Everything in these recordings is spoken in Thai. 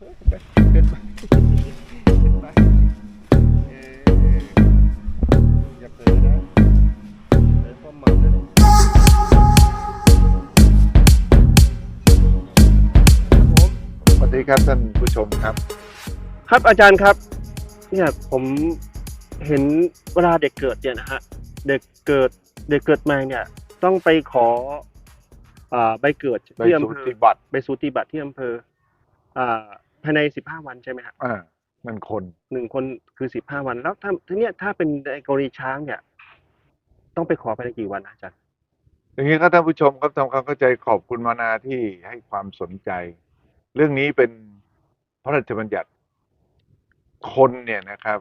เกินไปเกินไปเอ๊ะอย่าเผลอนะเผลอความมันเลยครับผมสวัสดีครับท่านผู้ชมครับ ครับอาจารย์ครับ เนี่ยผมเห็นเวลาเด็กเกิดเนี่ยนะฮะเด็กเกิดเด็กเกิดมาเนี่ย ต้องไปขออ่าใบเกิดในที่สูอำเภอติบัตรไปสูติบัตรที่อำเภออ่า ภายในสิบห้าวันใช่ไหมฮะอ่ามันคนหนึ่งคนคือสิบห้าวัน แล้วถ้าทีเนี้ยถ้าเป็นในกรณีช้างเนี่ย ต้องไปขอภายในกี่วันนะอาจารย์อย่างนี้ครับท่านผู้ชมครับทำความเข้าใจขอบคุณมานาที่ให้ความสนใจ เรื่องนี้เป็นพระราชบัญญัติคนเนี่ยนะครับ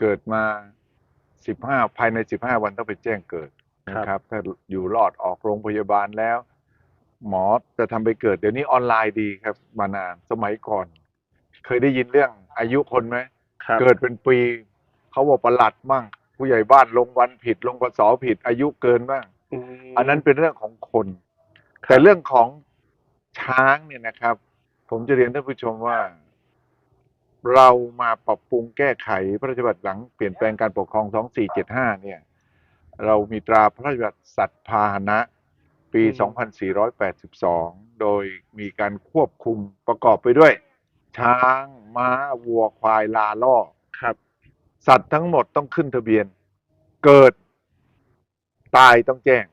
เกิดมาสิบห้าภายในสิบห้าวันต้องไปแจ้งเกิดนะครับ ถ้าอยู่รอดออกโรงพยาบาลแล้ว หมอจะทำไปเกิด เดี๋ยวนี้ออนไลน์ดีครับ มานาสมัยก่อน เคยได้ยินเรื่องอายุคนไหมครับเกิดเป็นปีเขาบอกประหลัดมั่ง ผู้ใหญ่บ้านลงวันผิด ลงพศผิด อายุเกินบ้างมอันนั้นเป็นเรื่องของคนครับแต่เรื่องของช้างเนี่ยนะครับ ผมจะเรียนท่านผู้ชมว่า เรามาปรับปรุงแก้ไขพระราชบัญญัติหลังเปลี่ยนแปลงการปกครอง 2475 เนี่ย เรามีตราพระราชบัญญัติสัตว์พาหนะ ปี 2482 โดยมีการควบคุมประกอบไปด้วย ช้างม้าวัวควายลาล่อครับ สัตว์ทั้งหมดต้องขึ้นทะเบียน เกิด ตายต้องแจ้ง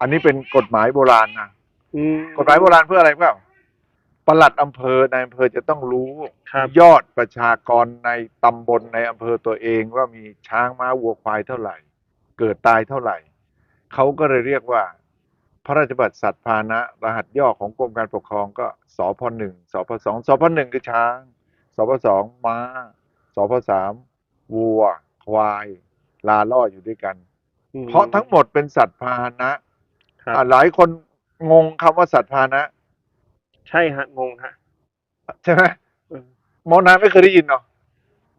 อันนี้เป็นกฎหมายโบราณนะอืม กฎหมายโบราณเพื่ออะไรเปล่าปลัดอำเภอนายอำเภอจะต้องรู้ครับ ยอดประชากรในตำบลในอำเภอตัวเองว่ามีช้างม้าวัวควายเท่าไหร่ เกิดตายเท่าไหร่ เขาก็เลยเรียกว่า พระราชบัญญัติสัตว์พาหนะ รหัสย่อของกรมการปกครองก็สพหนึ่งสพสองสพหนึ่งคือช้างสพสองม้าสพสามวัว ควาย ลาล่ออยู่ด้วยกันอืมเพราะทั้งหมดเป็นสัตว์พาหนะครับ อะหลายคนงงคำว่าสัตว์พาหนะ ใช่ฮะงงฮะ ใช่ไหมเออโมนาไม่เคยได้ยินเนาะ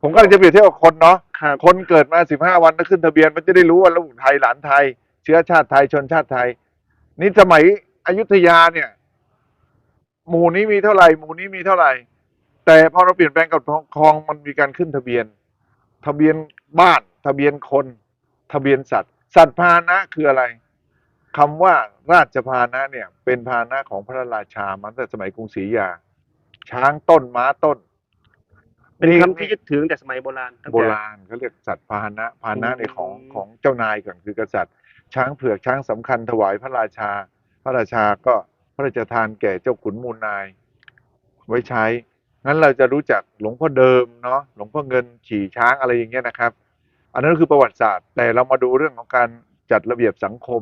ผมก็เลยจะเปรียบเทียบกับคนเนาะครับ คนเกิดมาสิบห้าวันแล้วขึ้นทะเบียนมันจะได้รู้ว่าลูกไทยหลานไทย เชื้อชาติไทยชนชาติไทย นี่สมัยอยุธยาเนี่ย หมู่นี้มีเท่าไหร่ หมู่นี้มีเท่าไหร่ แต่พอเราเปลี่ยนแปลงกับทองคองมันมีการขึ้นทะเบียน ทะเบียนบ้าน ทะเบียนคน ทะเบียนสัตว์ สัตว์พาหนะคืออะไรคำว่าราชพาหนะเนี่ย เป็นพาหนะของพระราชามาตั้งแต่สมัยกรุงศรีอยุธยา ช้างต้นม้าต้น เป็นคำที่ยึดถือตั้งแต่สมัยโบราณตั้งโบแต่ราณเขาเรียกสัตว์พาหนะพาหนะอืมในของของเจ้านายก่อนคือกษัตริย์ ช้างเผือกช้างสำคัญถวายพระราชา พระราชาก็พระราชทานแก่เจ้าขุนมูลนาย ไว้ใช้ งั้นเราจะรู้จักหลวงพ่อเดิมเนาะหลวงพ่อเงินขี่ช้างอะไรอย่างเงี้ยนะครับ อันนั้นคือประวัติศาสตร์ แต่เรามาดูเรื่องของการจัดระเบียบสังคม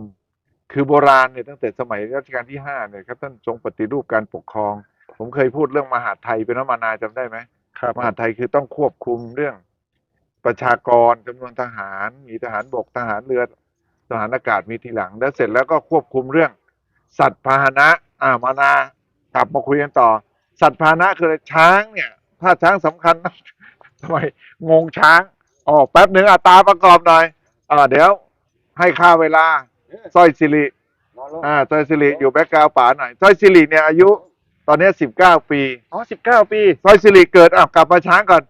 คือโบราณเนี่ยตั้งแต่สมัยรัชกาลที่ห้าเนี่ยครับท่านทรงปฏิรูปการปกครอง ผมเคยพูดเรื่องมหาดไทยเป็นวมานาจำได้ไหมครับมหาดไทยคือต้องควบคุมเรื่องประชากรจำนวนทหาร มีทหารบกทหารเรือ ทหารอากาศมีทีหลัง แล้วเสร็จแล้วก็ควบคุมเรื่อง สัตว์พาหนะอ่ามานากลับมาคุยกันต่อ สัตว์พาหนะคืออะไรช้างเนี่ย ถ้าช้างสำคัญทำไมงงช้างอ๋อแป๊บหนึ่งอะตาประกอบหน่อยอ่าเดี๋ยวให้ค่าเวลาสร้อยสิริอ่าสร้อยสิริอยู่แบ็กกราวด์ป่าหน่อยสร้อยสิริเนี่ยอายุตอนนี้สิบเก้าปีอ๋อสิบเก้าปีซอยสิริเกิดอ้าวกลับมาช้างก่อน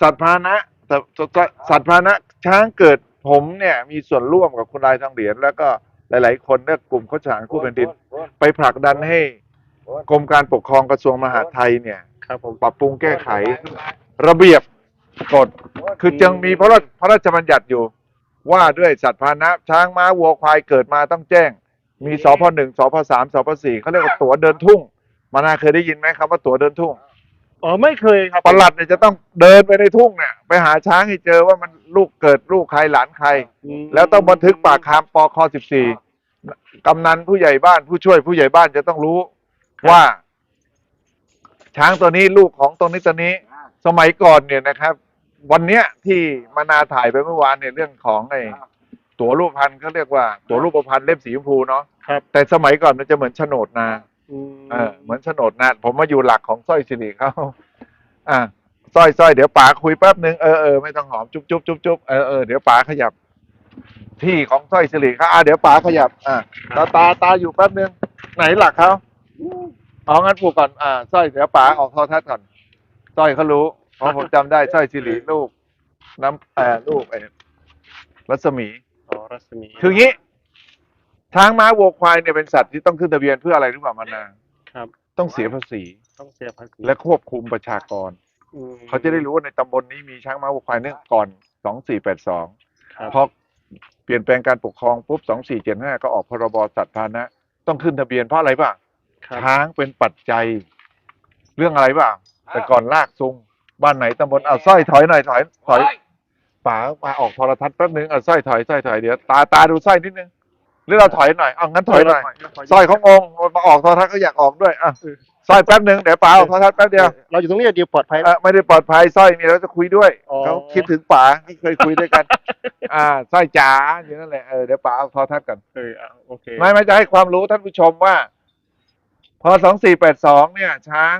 สัตว์พาหนะแต่แต่สัตว์พาหนะช้างเกิด ผมเนี่ยมีส่วนร่วมกับคุณลายทองเหรียญแล้วก็หลาย ๆ คนเนี่ยกลุ่มข้าชางคู่แผ่นดิน ไปผลักดันให้กรมการปกครองกระทรวงมหาดไทยเนี่ยครับผมปรับปรุงแก้ไขระเบียบกฎคือจึงมีพระราชพระราชบัญญัติอยู่ ว่าด้วยสัตว์พาหนะช้างม้าวัวควายเกิดมาต้องแจ้ง มีสพหนึ่งสพสามสพสี่เขาเรียกว่าตั๋วเดินทุ่ง มานาเคยได้ยินไหมครับว่าตั๋วเดินทุ่ง อ๋อไม่เคยครับปลัดเนี่ยจะต้องเดินไปในทุ่งเนี่ยไปหาช้างให้เจอว่ามันลูกเกิดลูกใครหลานใครมแล้วต้องบันทึกปากคำปค14กำนันผู้ใหญ่บ้านผู้ช่วยผู้ใหญ่บ้านจะต้องรู้ว่า ช้างตัวนี้ลูกของตรงนี้ตัวนี้ สมัยก่อนเนี่ยนะครับ วันเนี้ยที่มานาถ่ายไปเมื่อวานเนี่ยเรื่องของไอ้ตั๋วรูปพันธ์เขาเรียกว่าตั๋วรูปพันธ์เล่มสีชมพูเนาะครับ แต่สมัยก่อนมันจะเหมือนโฉนดนาอืม เออเหมือนโฉนดนาผมมาอยู่หลักของสร้อยสิริเขาอ่าสร้อยสร้อยเดี๋ยวป๋าคุยแป๊บหนึ่งเออเออไม่ต้องหอมจุ๊บจุ๊บจุ๊บจุ๊บเออเออเดี๋ยวป๋าขยับ ที่ของสร้อยสิริเขาอ่าเดี๋ยวป๋าขยับ อ่าตาตาตาอยู่แป๊บหนึ่งไหนหลักเขาอ๋องั้นผูกก่อนอ่าสร้อยเดี๋ยวป๋าออกโทรทัศน์ก่อนสร้อยเขารู้เพราะผมจำได้สร้อยสิริลูก น้ำเอ่อลูกไอ้รัศมี อ๋อรัศมีคืองี้ ช้างม้าวัวควายเนี่ยเป็นสัตว์ที่ต้องขึ้นทะเบียนเพื่ออะไรหรือเปล่ามานาครับ ต้องเสียภาษีต้องเสียภาษีและควบคุมประชากร อืมเขาจะได้รู้ว่าในตำบลนี้มีช้างม้าวัวควายเนื่องก่อนสองสี่แปดสองครับ พอเปลี่ยนแปลงการปกครองปุ๊บสองสี่เจ็ดห้าก็ออกพรบสัตว์พาหนะ ต้องขึ้นทะเบียนเพราะอะไรป่ะ ครับ ช้างเป็นปัจจัย เรื่องอะไรป่ะ แต่ก่อนลากซุงบ้านไหนตำบลเอาสร้อยถอยหน่อยถอยถอยป๋ามาออกโทรทัศน์แป๊บนึงเอาสร้อยถอยสร้อยถอยเดี๋ยวตาตาดูสร้อยนิดนึงห รือเราถอยหน่อยเอางั้นถอยหน่อยสร้อยเขางงมาออกโทรทัศน์เขาอยากออกด้วยอะสร้อยแป๊บนึงเดี๋ยวป๋าออกโทรทัศน์แป๊บเดียวเราอยู่ตรงนี้เดียวปลอดภัยเออไม่ได้ปลอดภัยสร้อยมีแล้วจะคุยด้วยอ๋อเขาคิดถึงป๋าไม่เคยคุยด้วยกัน อ่าสร้อยจ๋าอย่างนั้นแหละเออเดี๋ยวป๋าเอาโทรทัศน์กันเอออะโอเคไม่ไม่จะให้ความรู้ท่านผู้ชมว่า พอสองสี่แปดสองเนี่ย ช้าง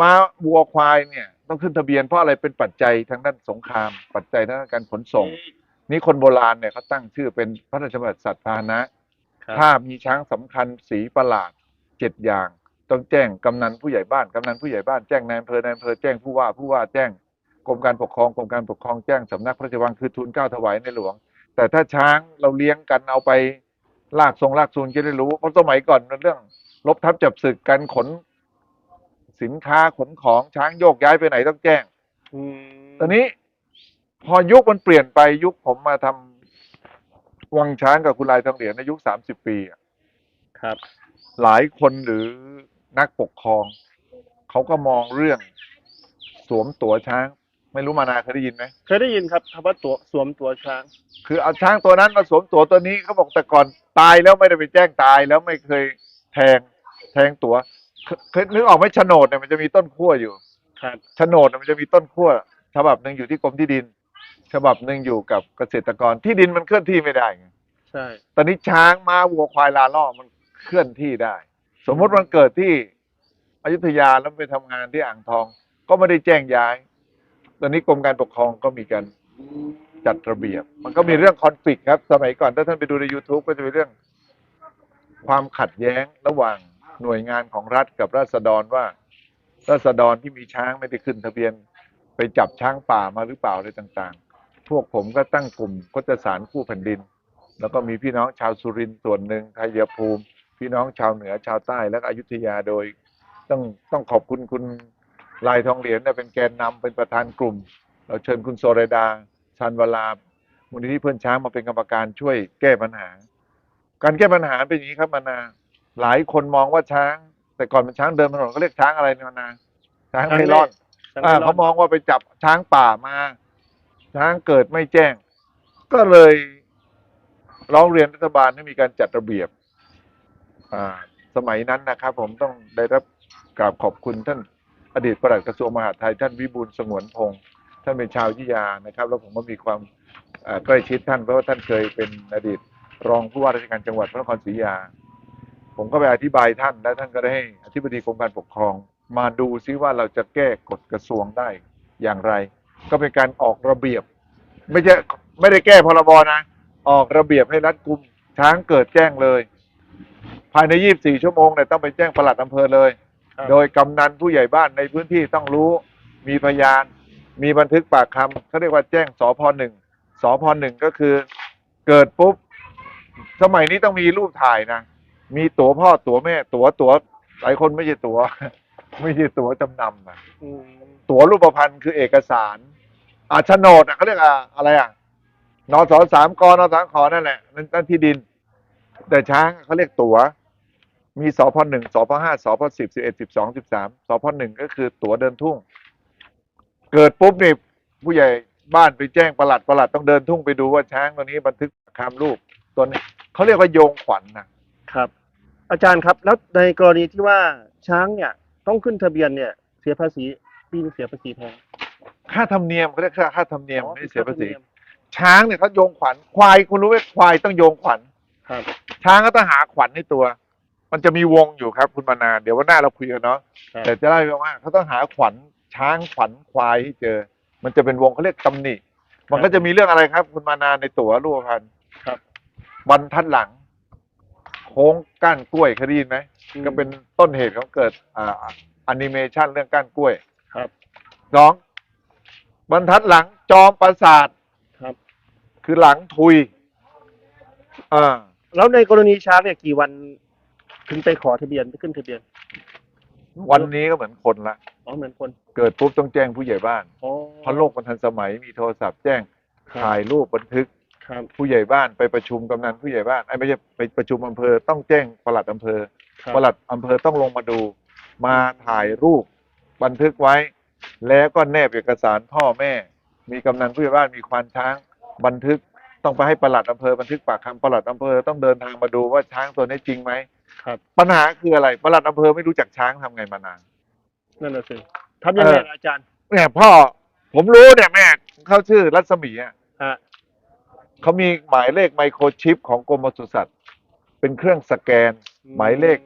ม้าวัวควายเนี่ย ต้องขึ้นทะเบียนเพราะอะไรเป็นปัจจัยทางด้านสงคราม ปัจจัยทางด้านการขนส่ง นี่คนโบราณเนี่ยเขาตั้งชื่อเป็นพระราชบัญญัติสัตว์พาหนะ ครับถ้ามีช้างสำคัญสีประหลาดเจ็ดอย่าง ต้องแจ้งกำนันผู้ใหญ่บ้านกำนันผู้ใหญ่บ้านแจ้งนายอำเภอนายอำเภอแจ้งผู้ว่าผู้ว่าแจ้งกรมการปกครองกรมการปกครองแจ้งสำนักพระราชวังคือทูลเกล้าถวายในหลวง แต่ถ้าช้างเราเลี้ยงกันเอาไปลากทรงลากซูนจะได้รู้เพราะสมัยก่อนมันเรื่องลบทับจับศึกกันขน สินค้าขนของช้างโยกย้ายไปไหนต้องแจ้ง อืมตอนนี้ พอยุคมันเปลี่ยนไปยุคผมมาทำวังช้างกับคุณลายทองเหรียญในยุคสามสิบปีอะครับ หลายคนหรือนักปกครอง เขาก็มองเรื่องสวมตั๋วช้าง ไม่รู้มานาเคยได้ยินไหมเคยได้ยินครับคำว่าตัวสวมตัวช้าง คือเอาช้างตัวนั้นมาสวมตั๋วตัวนี้เขาบอกแต่ก่อนตายแล้วไม่ได้ไปแจ้งตายแล้วไม่เคยแทงแทงตั๋วเคเคยนึกออกไหมโฉนดเนี่ยมันจะมีต้นขั้วอยู่ครับโฉนดน่ะมันจะมีต้นขั้วฉบับหนึ่งอยู่ที่กรมที่ดิน ฉบับหนึ่งอยู่กับเกษตรกรที่ดินมันเคลื่อนที่ไม่ได้ไงใช่ ตอนนี้ช้างม้าวัวควายลาล่อมันเคลื่อนที่ได้ สมมติมันเกิดที่อยุธยาแล้วไปทำงานที่อ่างทอง ก็ไม่ได้แจ้งย้าย ตอนนี้กรมการปกครองก็มีการจัดระเบียบ มันก็มีเรื่องคอนฟ lict ครับ สมัยก่อนถ้าท่านไปดูใน YouTube ก็จะมีเรื่อง ความขัดแย้งระหว่างหน่วยงานของรัฐกับราษฎรว่า ราษฎรที่มีช้างไม่ได้ขึ้นทะเบียน ไปจับช้างป่ามาหรือเปล่าอะไรต่าง ๆ พวกผมก็ตั้งกลุ่มก็จะสารคู่แผ่นดิน แล้วก็มีพี่น้องชาวสุรินทร์ส่วนหนึ่งไทยภูมิ พี่น้องชาวเหนือชาวใต้และก็อยุธยาโดย ต้องต้องขอบคุณคุณลายทองเหรียญเนี่ยเป็นแกนนำเป็นประธานกลุ่ม เราเชิญคุณโซเรดาชันวลามูลนิธิเพื่อนช้างมาเป็นกรรมการช่วยแก้ปัญหา การแก้ปัญหาเป็นอย่างนี้ครับมานาหลายคนมองว่าช้าง แต่ก่อนเป็นช้างเดินถนนเขาเรียกช้างอะไรเนี่ยมานาช้างไพลอนช้างอ่าไพลเขามองว่าไปจับช้างป่ามา ช้างเกิดไม่แจ้ง ก็เลยร้องเรียนรัฐบาลให้มีการจัดระเบียบอ่าสมัยนั้นนะครับ ผมต้องได้รับกราบขอบคุณท่านอดีตปลัดกระทรวงมหาดไทย ท่านวิบูลสงวนพงศ์ท่านเป็นชาวยุยานะครับ แล้วผมก็มีความใกล้ชิดท่านเพราะว่าท่านเคยเป็นอดีตรองผู้ว่าราชการจังหวัดพระนครศรีอยุธยา ผมก็ไปอธิบายท่านแล้วท่านก็ได้ให้อธิบดีกรมการปกครอง มาดูซิว่าเราจะแก้กฎกระทรวงได้อย่างไร ก็เป็นการออกระเบียบ ไม่ใช่ไม่ได้แก้พรบนะ ออกระเบียบให้รัดกุมช้างเกิดแจ้งเลย ภายใน 24 ชั่วโมงเนี่ยต้องไปแจ้งปลัดอำเภอเลย ครับ โดยกำนันผู้ใหญ่บ้านในพื้นที่ต้องรู้ มีพยาน มีบันทึกปากคำเขาเรียกว่าแจ้งสพหนึ่งสพหนึ่งก็คือ เกิดปุ๊บ สมัยนี้ต้องมีรูปถ่ายนะ มีตั๋วพ่อตั๋วแม่ ตั๋วตั๋วหลายคนไม่ใช่ตั๋ว ไม่ใช่ตั๋วจำนำนะ อืมตั๋วรูปพรรณคือเอกสาร อ่าโฉนดอะเขาเรียกอะอะไรอะนอสอสามกนอสามขอนั่นแหละนั่นนั่นที่ดิน แต่ช้างเขาเรียกตั๋ว มีสพหนึ่งสพห้าสพสิบสิบเอ็ดสิบสองสิบสามสพหนึ่งก็คือตั๋วเดินทุ่ง เกิดปุ๊บนี่ผู้ใหญ่บ้านไปแจ้งประหลัดประหลัดต้องเดินทุ่งไปดูว่าช้างตัวนี้บันทึกคำรูปตัวนี้เขาเรียกว่าโยงขวัญนะครับ อาจารย์ครับ แล้วในกรณีที่ว่าช้างเนี่ย ต้องขึ้นทะเบียนเนี่ย เสียภาษีปีนเสียภาษีแพง ค่าธรรมเนียมเขาเรียกค่าค่าธรรมเนียมอ๋อไม่ได้เสียภาษีค่ธรรมนีมช้างเนี่ยเขาโยงขวัญควายคุณรู้ไหมควายต้องโยงขวัญครับ ช้างก็ต้องหาขวัญในตัว มันจะมีวงอยู่ครับคุณมานาเดี๋ยววันหน้าเราคุยกันเนาะครับ แต่จะเล่าให้ฟังว่าเขาต้องหาขวัญช้างขวัญควายให้เจอ มันจะเป็นวงเขาเรียกตำหนิ มันก็จะมีเรื่องอะไรครับ คุณมานาในตั๋วรูปพันธ์ครับบรรทัดหลัง โค้งก้านกล้วยเคยได้ยินไหม ก็เป็นต้นเหตุของเกิดอ่าแอนิเมชันเรื่องก้านกล้วยครับ สอง บรรทัดหลังจอมปราสาทครับ คือหลังทุยอ่าแล้วในกรณีช้างเนี่ยกี่วันถึงไปขอทะเบียนขึ้นทะเบียนวันนี้ก็เหมือนคนละอ๋อเหมือนคน เกิดปุ๊บต้องแจ้งผู้ใหญ่บ้านอ๋อเพราะโลกมันทันสมัยมีโทรศัพท์แจ้งครับถ่ายรูปบันทึกครับ ผู้ใหญ่บ้านไปประชุมกำนันผู้ใหญ่บ้านไอ้ไม่ใช่ไปประชุมอำเภอต้องแจ้งปลัดอำเภอครับ ปลัดอำเภอต้องลงมาดู มาถ่ายรูปบันทึกไว้ แล้วก็แนบเอกสารพ่อแม่ มีกำนันผู้ใหญ่บ้านมีควานช้างบันทึกต้องไปให้ปลัดอำเภอบันทึกปากคำปลัดอำเภอต้องเดินทางมาดูว่าช้างตัวนี้จริงไหมครับ ปัญหาคืออะไรปลัดอำเภอไม่รู้จักช้างทำไงมานาน นั่นแหละสิทำยังไงเออล่ะอาจารย์เนี่ยพ่อผมรู้เนี่ยแม่เขาชื่อรัศมีอะฮะเขามีหมายเลขไมโครชิปของกรมปศุสัตว์เป็นเครื่องสแกน หมายเลข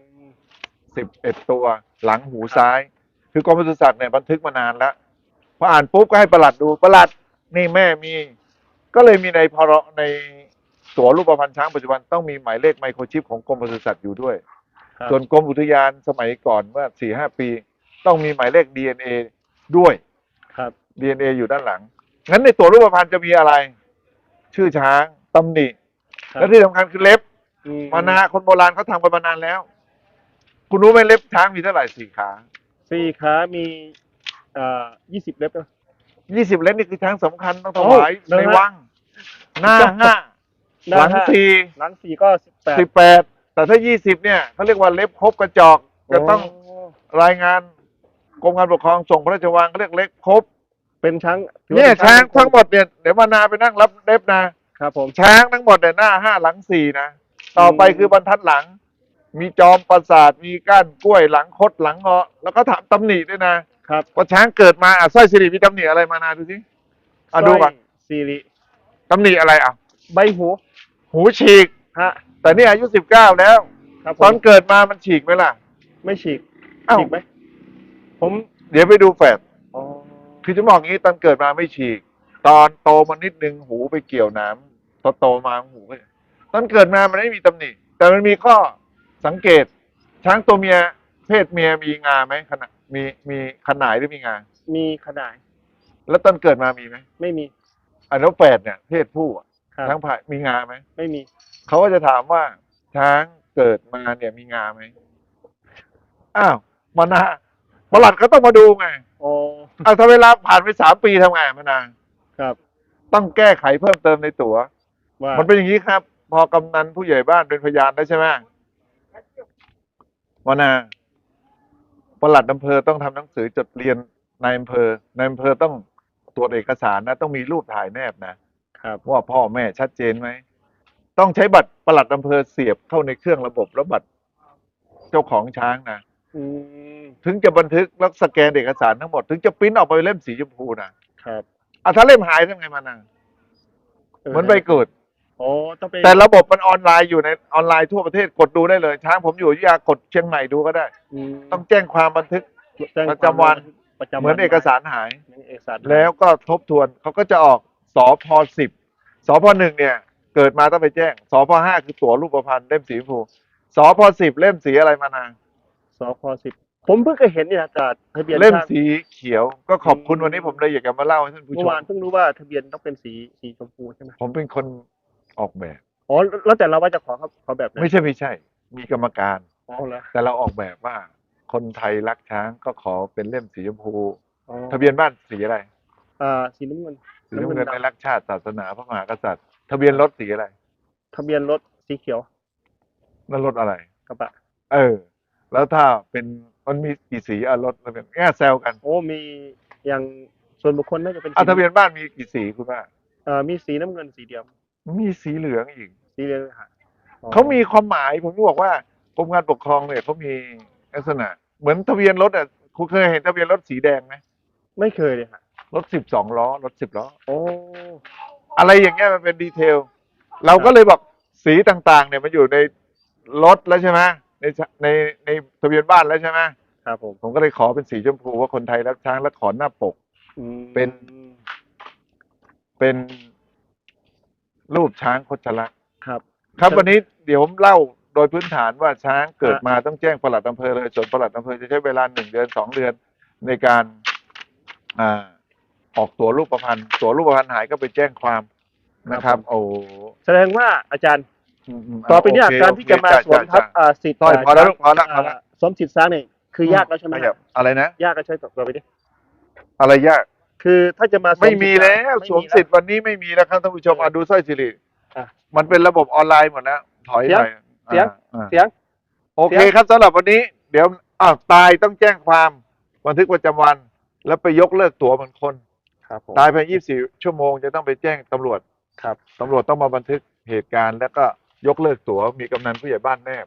สิบเอ็ดตัว หลังหูซ้าย คือกรมปศุสัตว์เนี่ยบันทึกมานานแล้วพออ่านปุ๊บก็ให้ประหลัดดูประหลัดนี่แม่มี ก็เลยมีในพรในตัวรูปพรรณช้างปัจจุบันต้องมีหมายเลขไมโครชิปของกรมปศุสัตว์อยู่ด้วยครับส่วนกรมอุทยานสมัยก่อนเมื่อสี่ห้าปี ต้องมีหมายเลข DNA ด้วยครับ DNA อยู่ด้านหลังงั้นในตัวรูปพรรณจะมีอะไร ชื่อช้างตำหนิครับและที่สำคัญคือเล็บอืมานาคนโบราณเขาทำกันมานานแล้ว คุณรู้ไหมเล็บช้างมีเท่าไหร่สี่ขา สี่ขามีเอ่อยี่สิบเล็บนะ ยี่สิบเล็บนี่คือช้างสำคัญต้องถวายโอ้ในเหรอฮะวัง หน้าห้าหน้าหลังห้าสี่หลังสี่ก็สิบแปดสิบแปดแต่ถ้ายี่สิบเนี่ยเขาเรียกว่าเล็บครบกระจอกจะต้องโรายงานกรมการปกครองส่งพระราชวังเขาเรียกเล็บครบเป็นช้างถือว่เนี่ยป็ช้างทั้งหมดเนี่ยเดี๋ยวมานาไปนั่งรับเล็บนะครับผม ช้างทั้งหมดเนี่ยหน้าห้าหลังสี่นะต่อไปอืมคือบรรทัดหลัง มีจอมปราสาทมีก้านกล้วยหลังคดหลังเงาะแล้วก็ถามตำหนิด้วยนะครับว่าช้างเกิดมาอะสร้อยสิริมีตำหนิอะไรมานาดูสิอะดูก่อนสร้ยสิริตำหนิอะไรอะ ใบหูหูฉีก ฮะ แต่นี่อายุสิบเก้าแล้ว ครับผตอนมเกิดมามันฉีกไหมล่ะ ไม่ฉีกอ้าว ฉีกไหมผมเดี๋ยวไปดูแฝดอ๋อคือจะบอกอย่างนี้ตอนเกิดมาไม่ฉีก ตอนโตมานิดนึงหูไปเกี่ยวหน้ำตอนโตมาหูไปตอนเกิดมามันไม่มีตำหนิแต่มันมีข้อ สังเกต ช้างตัวเมีย เพศเมียมีงาไหมขนาดมีมีขนายหรือมีงา มีขนาดแล้วตอนเกิดมามีไหมไม่มีอันแล้วแฝดเนี่ย เพศผู้อะครับช้างผ่ามีงาไหมไม่มี เขาก็จะถามว่า ช้างเกิดมาเนี่ยมีงาไหมอ้าวมานาประหลัดก็ต้องมาดูไงโอ้เอาถ้าเวลาผ่านไปสามปีทำไงมานาครับ ต้องแก้ไขเพิ่มเติมในตัว๋ว ว่า มันเป็นอย่างนี้ครับ พอกำนันผู้ใหญ่บ้านเป็นพยานได้ใช่ไหม วนาประหลัดอำเภอต้องทำหนังสือจดเรียนนายอำเภอนายอำเภอต้องตรวจเอกสารนะ ต้องมีรูปถ่ายแนบนะครับว่าพ่อแม่ชัดเจนไหมต้องใช้บัตรประหลัดอำเภอเสียบเข้าในเครื่องระบบแล้วบัตรเจ้าของช้างนะอืมถึงจะบันทึกแล้วสแกนเอกสารทั้งหมด ถึงจะปริ้นออกไปเป็นเล่มสีชมพูนะครับอะถ้าเล่มหายทำไงมานะเหมือนใบเกิด โอ้ต้องไปแต่ระบบมันออนไลน์อยู่ในออนไลน์ทั่วประเทศกดดูได้เลย ช้างผมอยู่อยุธยากดเชียงใหม่ดูก็ได้ มต้องแจ้งความบันทึก แจ้งประจำวัน ประจำวันเหมือนเอกสารหาย เหมือนเอกสารแล้วก็ทบทวนเขาก็จะออกสพสิบสพหนึ่งเนี่ย เกิดมาต้องไปแจ้งสพห้าคือตั๋วรูปพรรณเล่มสีชมพูสพสิบเล่มสีอะไรมานางสพสิบผมเพิ่งเคยเห็นเนี่ยจากทะเบียนเล่มชาติสีเขียวก็ขอบคุณวันนี้ผมเลยอยากจะมาเล่าให้ท่านผู้ชเมื่อมวานเพิ่งรู้ว่าทะเบียนต้องเป็นสีสีชมพูใช่ไหมผมเป็นคน ออกแบบ อ๋อแล้วแต่เราว่าจะขอเขาขอแบบไหนไม่ใช่ไม่ใช่ มีกรรมการ อ๋อเหรอแต่เราออกแบบว่า คนไทยรักช้างก็ขอเป็นเล่มสีชมพู อ๋อทะเบียนบ้านสีอะไร อ่าสีน้ำเงินสีน้ำเงินในดำรักชาติศาสนาพระมหากษัตริย์ ทะเบียนรถสีอะไรทะเบียนรถสีเขียวนั่นรถอะไร กระบะเออ แล้วถ้าเป็นมันมีกี่สีอะรถมันเป็นแง่แซวกันโอ้มีอย่างส่วนบุคคลน่าจะเป็นอะสีทะเบียนบ้านมีกี่สีคุณป้าเอ่อมีสีน้ำเงินสีเดียว มีสีเหลืองอีก สีเหลืองฮะอ๋อเขามีความหมายผมจะบอกว่ากรมการปกครองเนี่ยเขามีลักษณะ เหมือนทะเบียนรถอะคุณเคยเห็นทะเบียนรถสีแดงไหมไม่เคยเลยฮะรถสิบสองล้อรถสิบล้อ โอ้ อะไรอย่างเงี้ยมันเป็นดีเทล เราก็เลยบอกสีต่างๆ เนี่ยมันอยู่ในรถแล้วใช่ไหมในในในทะเบียนบ้านแล้วใช่ไหมครับผมผมก็เลยขอเป็นสีชมพูว่าคนไทยรักช้างและขอหน้าปกอืมเป็น เป็น รูปช้างคดชลักษณ์ครับครับ ครับวันนี้เดี๋ยวผมเล่าโดยพื้นฐานว่าช้างเกิดฮะมาต้องแจ้งปลัดอำเภอเลยส่วนปลัดอำเภอจะใช้เวลาหนึ่งเดือนสองเดือนในการอ่าออกตัวรูปพันธ์ตัวรูปพันธ์หายก็ไปแจ้งความนะครับ โอ้แสดงว่าอาจารย์มๆต่อไปเนี้โคการที่จะมาโอเคสวมทับจ้ะอ่าสิทธิ์ต้อยพอแล้วลูกพอแล้วาพอแล้วสวมสิทธิ์ซ้างเนี่ยคือยากแล้วใช่ไหมขยับอะไรนะยากแล้วใช่ต่อไปนี้อะไรยาก คือถ้าจะมาสวไม่มีสิทธิ์แล้วไสวมสิทธิ์วันนี้ไม่มีแล้วครับท่านผู้ชมเอออะดูสร้อยสิริอะ มันเป็นระบบออนไลน์หมดแล้วถอยเสีหยงน่อยเสียง อ่าเสียง โอเคเสียง ครับสำหรับวันนี้ เดี๋ยวอ้าวตายต้องแจ้งความบันทึกประจำวัน แล้วไปยกเลิกตั๋วเหมือนคน ครับผมตายภายใน24 ชั่วโมงจะต้องไปแจ้งตำรวจ ครับ ตำรวจต้องมาบันทึกเหตุการณ์ แล้วก็ยกเลิกตั๋วมีกำนันผู้ใหญ่บ้านแนบ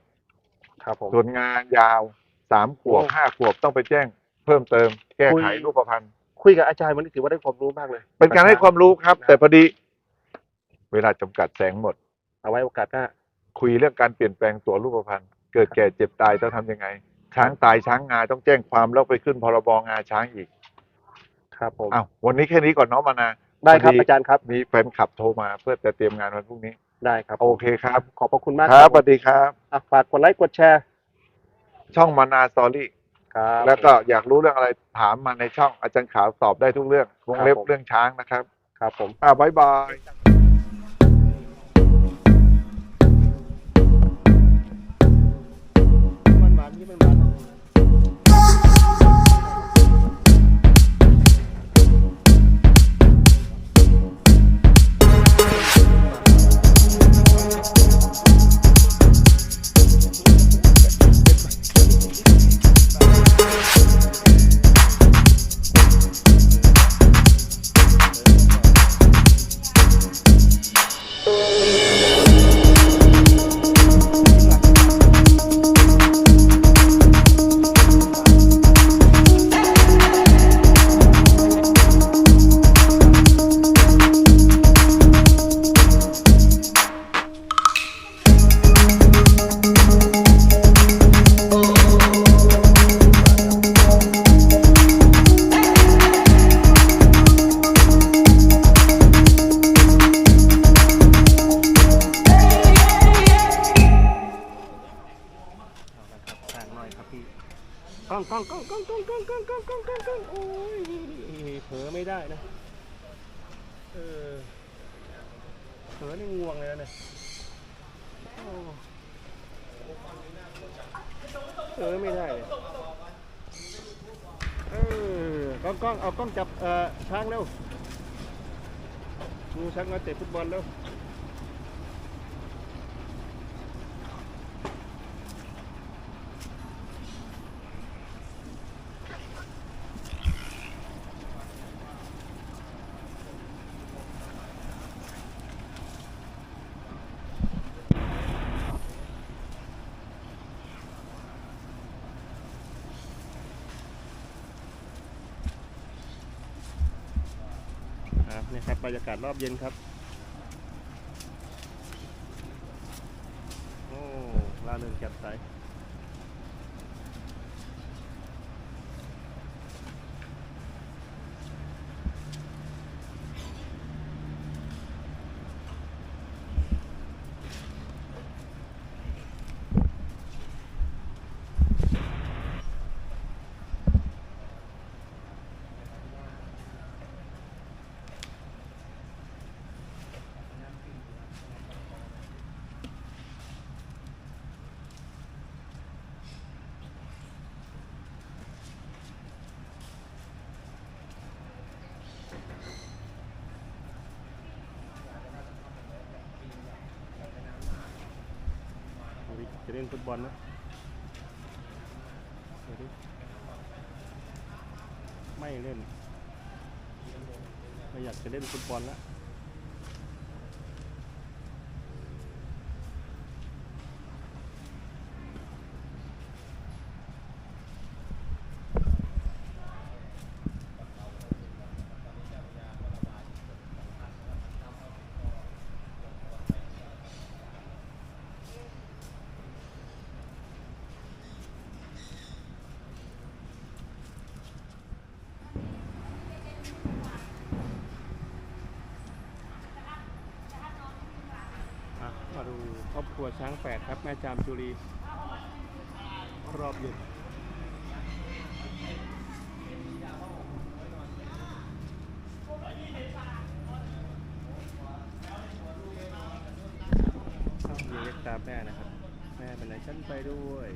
ครับผม ส่วนงานยาวสามขวบโอ้ห้าขวบต้องไปแจ้ง เพิ่มเติมแก้ไขคุย รูปพันธ์ คุยกับอาจารย์วันนี้ถือว่าได้ความรู้มากเลย เป็นการให้ความรู้ครับ แต่พอดี เวลาจำกัดแสงหมด เอาไว้โอกาสหน้า คุยเรื่องการเปลี่ยนแปลงตัวรูปพันธ์เกิดแก่เจ็บตายต้องทำยังไง ช้างตายช้างงาต้องแจ้งความแล้วไปขึ้นพรบงาช้างอีกครับผมอ้าววันนี้แค่นี้ก่อนเนาะมานาได้ครับพอดีอาจารย์ครับ มีแฟนคลับโทรมาเพื่อจะเตรียมงานวันพรุ่งนี้ได้ครับ โอเคครับ ขอบพระคุณมากครับสผวัมสดีครับอะฝากกดไลค์กดแชร์ ช่องมานาสตอรี่ ครับแล้วก็อยากรู้เรื่องอะไรถามมาในช่องอาจารย์ขาวตอบได้ทุกเรื่องวงเล็บครับผม เรื่องช้างนะครับครับผม อ่าบายบาย นี่ง่วงเลยนะเนี่ยโอ้เผลอไม่ได้เลยเออกล้องกล้องเอากล้องจับเอ่อช้างเร็วดูช้างมาเตะฟุตบอลเร็ว นะครับบรรยากาศรอบเย็นครับโอ้ล่าเริงแจ่มใส จะเล่นฟุตบอลนะดูดิไม่เล่นไม่อยากจะเล่นฟุตบอลแล้ว ขวดช้างแปดครับ แม่จามจุรีรอบหย็นมีเล็กตาแม่นะครับ แม่เป็นไรฉันไปด้วย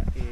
จ๊ะเอ๋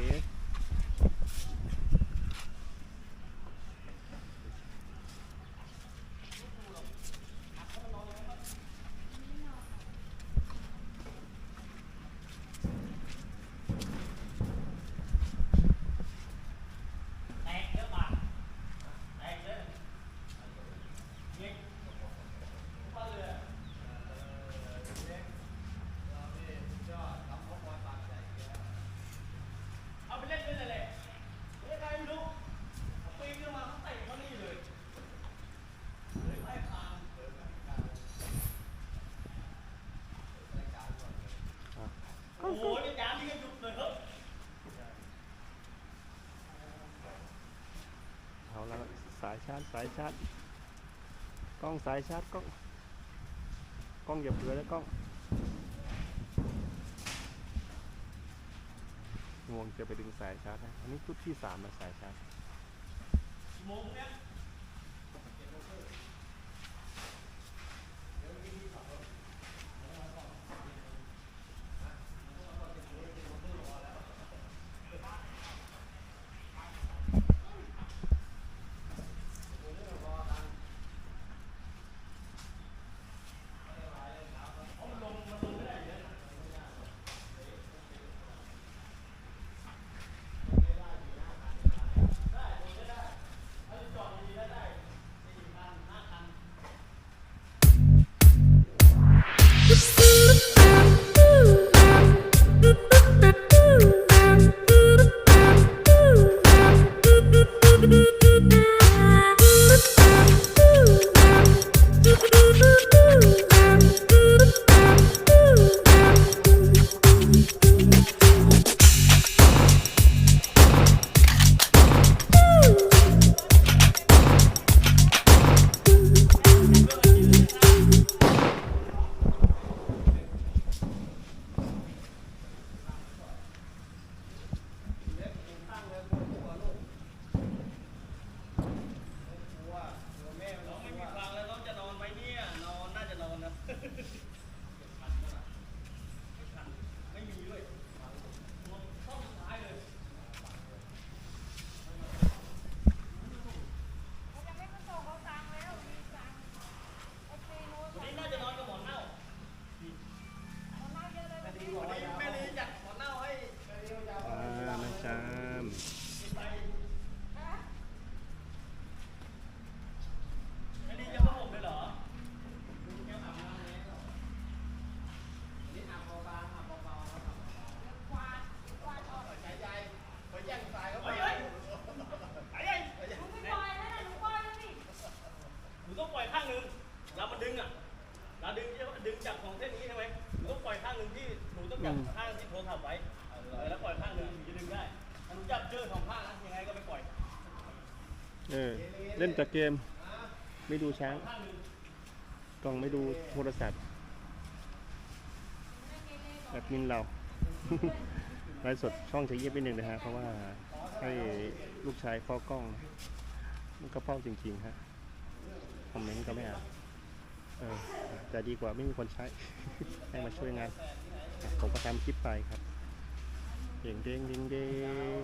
เอาแล้วสายชารสายชาร์จกล้องสายชาร์จกล้องกล้องอย่าเผลอแล้วกล้องงวงจะไปดึงสายชาร์จนะอันนี้ชุดที่สามนะสายชาร์จ เล่นแต่เกม ไม่ดูช้างข้างหนึ่งกล้องไม่ดูโทรศัพท์แอดมินเราไลฟ์สดช่องจะเยียบไปหนึ่งนะฮะ เพราะว่าให้ลูกชายเฝ้ากล้อง มันก็เฝ้าจริงๆฮะ คอมเมนต์ก็ไม่อ่านเออแต่ดีกว่าไม่มีคนใช้ ให้มาช่วยงาน ผมก็ทำคลิปไปครับ เด้งเด้งเด้งเด้ง